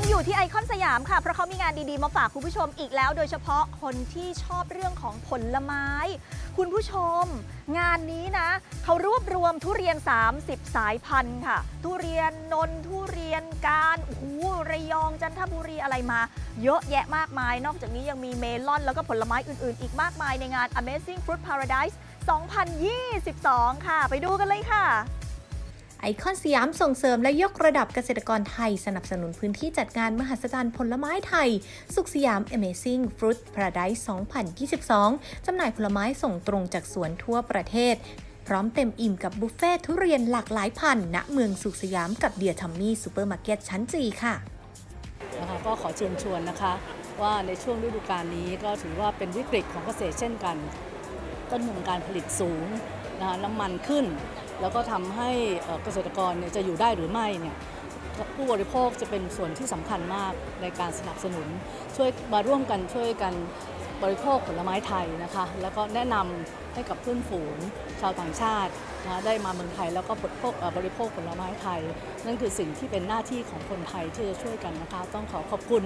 ยังอยู่ที่ไอคอนสยามค่ะ เพราะเขามีงานดีๆ มาฝากคุณผู้ชมอีกแล้ว โดยเฉพาะคนที่ชอบเรื่องของผลไม้ คุณผู้ชม งานนี้นะเขารวบรวมทุเรียน 30 สายพันธุ์ค่ะ ทุเรียนนนทุเรียนการโอ้โหระยองจันทบุรีอะไรมา เยอะแยะมากมาย นอกจากนี้ยังมีเมลอนแล้วก็ผลไม้อื่นๆ อีกมากมายในงาน Amazing Fruit Paradise 2022 ค่ะ ไปดูกันเลยค่ะ ไอคอนสยามส่งเสริมและยกระดับเกษตรกรไทย สนับสนุนพื้นที่จัดงานมหัศจรรย์ผลไม้ไทย สุขสยาม Amazing Fruit Paradise 2022 จำหน่ายผลไม้ส่งตรงจากสวนทั่วประเทศ พร้อมเต็มอิ่มกับบุฟเฟ่ทุเรียนหลากหลายพัน ณ เมืองสุขสยามกับเดียทัมมี่ซูเปอร์มาร์เก็ตชั้นจีค่ะนะคะก็ขอเชิญชวนนะคะ ว่าในช่วงฤดูกาลนี้ก็ถือว่าเป็นวิกฤตของเกษตรเช่นกัน ต้นทุนการผลิตสูงนะคะน้ำมันขึ้น แล้วก็ทำให้เกษตรกรเนี่ยจะอยู่ได้หรือไม่เนี่ยผู้บริโภคจะเป็นส่วนที่สำคัญมากในการสนับสนุน ช่วยมาร่วมกันช่วยกันบริโภคผลไม้ไทยนะคะ แล้วก็แนะนำให้กับเพื่อนฝูงชาวต่างชาตินะได้มาเมืองไทยแล้วก็บริโภคบริโภคผลไม้ไทย นั่นคือสิ่งที่เป็นหน้าที่ของคนไทยที่จะช่วยกันนะคะ ต้องขอขอบคุณ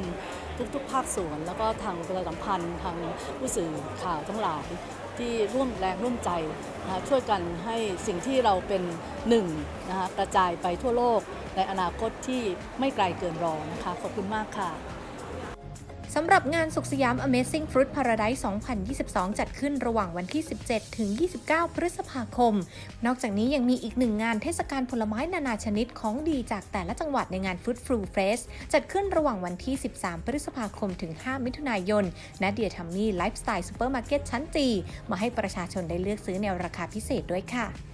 ทุกๆ ภาคส่วน แล้วก็ทางประชาสัมพันธ์ทางผู้สื่อข่าวทั้งหลาย ที่ร่วมแรงร่วมใจนะช่วยกันให้สิ่งที่เราเป็นหนึ่งนะคะกระจายไปทั่วโลกในอนาคตที่ไม่ไกลเกินรอนะคะขอบคุณมากค่ะ สำหรับงานสุขสยาม Amazing Fruit Paradise 2022 จัดขึ้นระหว่างวันที่ 17 ถึง 29 พฤษภาคม นอกจากนี้ยังมีอีกหนึ่งงานเทศกาลผลไม้นานาชนิดของดีจากแต่ละจังหวัดในงาน Food Fruit Fest จัดขึ้นระหว่างวันที่ 13 พฤษภาคม ถึง 5 มิถุนายน ณ เดียทัมมี่ไลฟ์สไตล์ซูเปอร์มาร์เก็ตชั้นจีมาให้ประชาชนได้เลือกซื้อในราคาพิเศษด้วยค่ะ